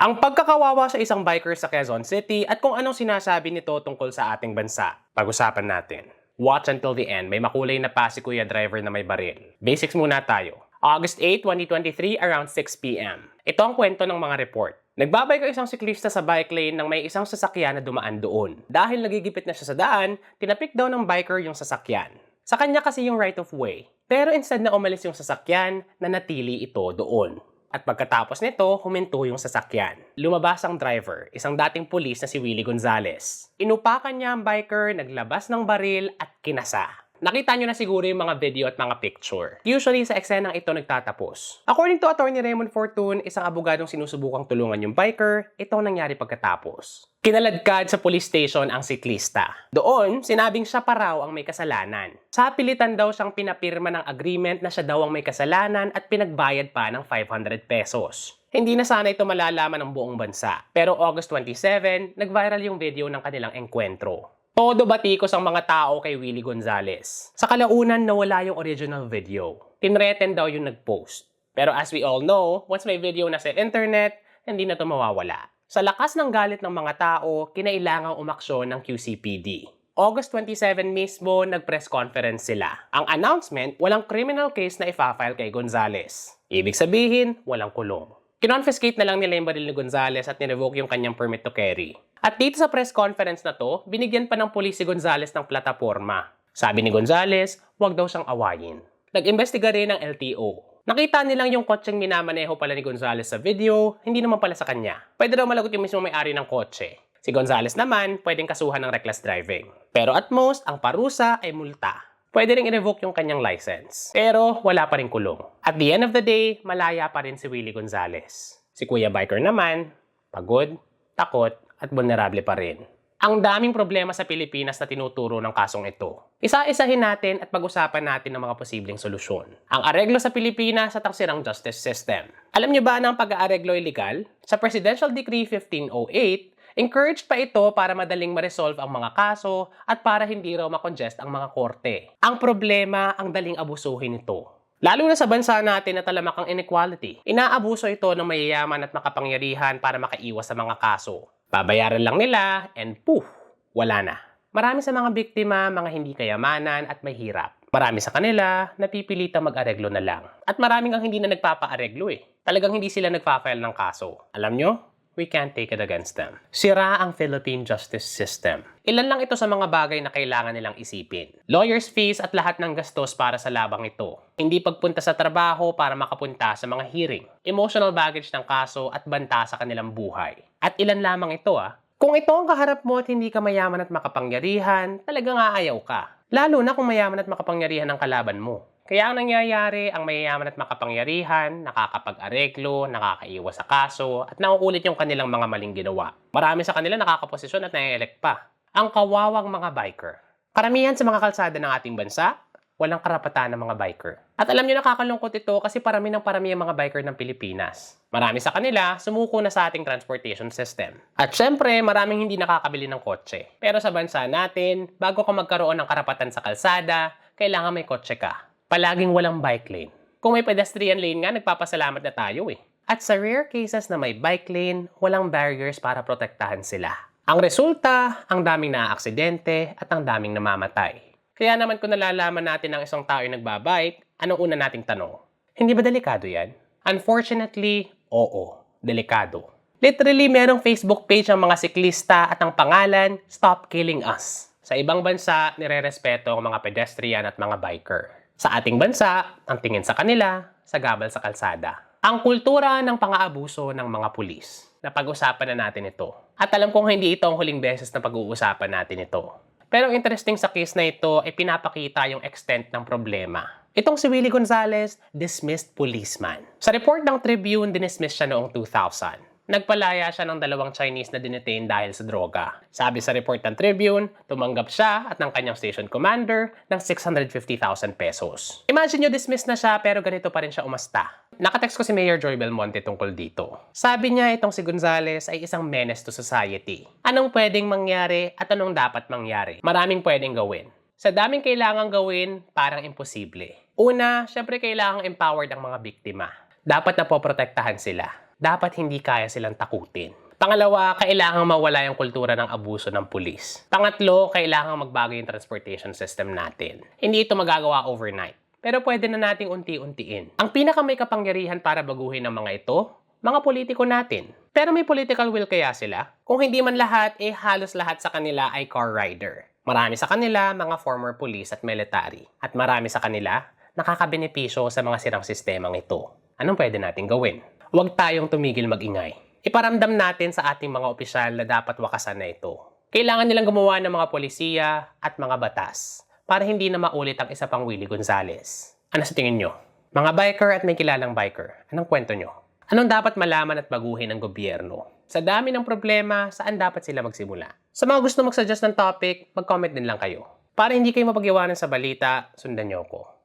Ang pagkakawawa sa isang biker sa Quezon City at kung anong sinasabi nito tungkol sa ating bansa. Pag-usapan natin. Watch until the end. May makulay na pa si Kuya Driver na may baril. Basics muna tayo. August 8, 2023, around 6pm. Ito ang kwento ng mga report. Nagbabike ang isang siklista sa bike lane nang may isang sasakyan na dumaan doon. Dahil nagigipit na siya sa daan, tinapik daw ng biker yung sasakyan. Sa kanya kasi yung right of way. Pero instead na umalis yung sasakyan, nanatili ito doon. At pagkatapos nito, huminto yung sasakyan. Lumabas ang driver, isang dating pulis na si Willie Gonzales. Inupakan niya ang biker, naglabas ng baril at kinasa. Nakita nyo na siguro yung mga video at mga picture. Usually sa eksenang ito nagtatapos. According to Attorney Raymond Fortune, isang abogadong sinusubukang tulungan yung biker, ito ang nangyari pagkatapos. Kinaladkad sa police station ang siklista. Doon, sinabing siya pa raw ang may kasalanan. Sa pilitan daw siyang pinapirma ng agreement na siya daw ang may kasalanan at pinagbayad pa ng 500 pesos. Hindi na sana ito malalaman ng buong bansa. Pero August 27, nag-viral yung video ng kanilang engkwentro. Todo batikos ang mga tao kay Willie Gonzales. Sa kalaunan, nawala yung original video. Tinreten daw yung nag-post. Pero as we all know, once may video na sa internet, hindi na ito mawawala. Sa lakas ng galit ng mga tao, kinailangang umaksyon ng QCPD. August 27 mismo, nag-press conference sila. Ang announcement, walang criminal case na ifa-file kay Gonzales. Ibig sabihin, walang kulong. Kinonfiscate na lang nila yung baril ni Gonzales at nirevoke yung kanyang permit to carry. At dito sa press conference na to, binigyan pa ng pulis si Gonzales ng plataforma. Sabi ni Gonzales, huwag daw siyang awayin. Nag-imbestiga rin ng LTO. Nakita nilang yung kotseng minamaneho pala ni Gonzales sa video, hindi naman pala sa kanya. Pwede daw malagot yung mismo may-ari ng kotse. Si Gonzales naman, pwedeng kasuhan ng reckless driving. Pero at most, ang parusa ay multa. Pwede ring i-revoke yung kanyang license. Pero wala pa rin kulong. At the end of the day, malaya pa rin si Willie Gonzales. Si Kuya Biker naman, pagod, takot, at vulnerable pa rin. Ang daming problema sa Pilipinas na tinuturo ng kasong ito. Isa-isahin natin at pag-usapan natin ng mga posibleng solusyon. Ang areglo sa Pilipinas at ang sirang justice system. Alam niyo ba na ang pag-aareglo ay legal? Sa Presidential Decree 1508, encouraged pa ito para madaling ma-resolve ang mga kaso at para hindi raw makongest ang mga korte. Ang problema, ang daling abusuhin ito. Lalo na sa bansa natin na talamak inequality. Inaabuso ito ng mayayaman at makapangyarihan para makaiwas sa mga kaso. Babayaran lang nila and poof, wala na. Marami sa mga biktima, mga hindi kayamanan at may hirap. Marami sa kanila, napipilitang mag-areglo na lang. At maraming ang hindi na nagpapa-areglo eh. Talagang hindi sila nagpa-file ng kaso. Alam nyo? We can't take it against them. Sira ang Philippine justice system. Ilan lang ito sa mga bagay na kailangan nilang isipin. Lawyers fees at lahat ng gastos para sa labang ito. Hindi pagpunta sa trabaho para makapunta sa mga hearing. Emotional baggage ng kaso at banta sa kanilang buhay. At ilan lamang ito ah. Kung ito ang kaharap mo at hindi ka mayaman at makapangyarihan, talagang aayaw ka. Lalo na kung mayaman at makapangyarihan ang kalaban mo. Kaya ang nangyayari, ang mayayaman at makapangyarihan, nakakapag-areglo, nakakaiwas sa kaso, at nauulit yung kanilang mga maling ginawa. Marami sa kanila nakakaposisyon at nai-elect pa. Ang kawawang mga biker. Karamihan sa mga kalsada ng ating bansa, walang karapatan ng mga biker. At alam nyo, nakakalungkot ito kasi parami ng parami ang mga biker ng Pilipinas. Marami sa kanila, sumuko na sa ating transportation system. At syempre, maraming hindi nakakabili ng kotse. Pero sa bansa natin, bago ka magkaroon ng karapatan sa kalsada, kailangan may kotse ka. Palaging walang bike lane. Kung may pedestrian lane nga, nagpapasalamat na tayo eh. At sa rare cases na may bike lane, walang barriers para protektahan sila. Ang resulta, ang daming naaaksidente at ang daming namamatay. Kaya naman kung nalalaman natin ng isang tao yung nagbabike, anong una nating tanong? Hindi ba delikado yan? Unfortunately, oo, delikado. Literally, merong Facebook page ang mga siklista at ang pangalan, Stop Killing Us. Sa ibang bansa, nire-respeto ang mga pedestrian at mga biker. Sa ating bansa, ang tingin sa kanila, sa gabal sa kalsada. Ang kultura ng pang-aabuso ng mga pulis. Napag-usapan na natin ito. At alam kong hindi ito ang huling beses na pag-uusapan natin ito. Pero interesting sa case na ito ay pinapakita yung extent ng problema. Itong si Willie Gonzales, dismissed policeman. Sa report ng Tribune, dinismiss siya noong 2000 nagpalaya siya ng dalawang Chinese na dinetain dahil sa droga. Sabi sa report ng Tribune, tumanggap siya at ng kanyang station commander ng 650,000 pesos. Imagine nyo dismiss na siya pero ganito pa rin siya umasta. Nakatext ko si Mayor Joy Belmonte tungkol dito. Sabi niya itong si Gonzales ay isang menace to society. Anong pwedeng mangyari at anong dapat mangyari? Maraming pwedeng gawin. Sa daming kailangan gawin, parang imposible. Una, syempre kailangang empowered ang mga biktima. Dapat na poprotektahan sila. Dapat hindi kaya silang takutin. Pangalawa, kailangang mawala yung kultura ng abuso ng pulis. Pangatlo, kailangang magbago yung transportation system natin. Hindi ito magagawa overnight. Pero pwede na nating unti-untiin. Ang pinaka may kapangyarihan para baguhin ang mga ito, mga politiko natin. Pero may political will kaya sila? Kung hindi man lahat, eh halos lahat sa kanila ay car rider. Marami sa kanila mga former police at military. At marami sa kanila nakakabenepisyo sa mga sirang sistemang ito. Anong pwede natin gawin? Huwag tayong tumigil magingay. Iparamdam natin sa ating mga opisyal na dapat wakasan na ito. Kailangan nilang gumawa ng mga polisiya at mga batas para hindi na maulit ang isa pang Willie Gonzales. Ano sa tingin nyo? Mga biker at may kilalang biker, anong kwento nyo? Anong dapat malaman at baguhin ng gobyerno? Sa dami ng problema, saan dapat sila magsimula? Sa mga gusto mag-suggest ng topic, mag-comment din lang kayo. Para hindi kayo mapagyawanan sa balita, sundan nyo ako.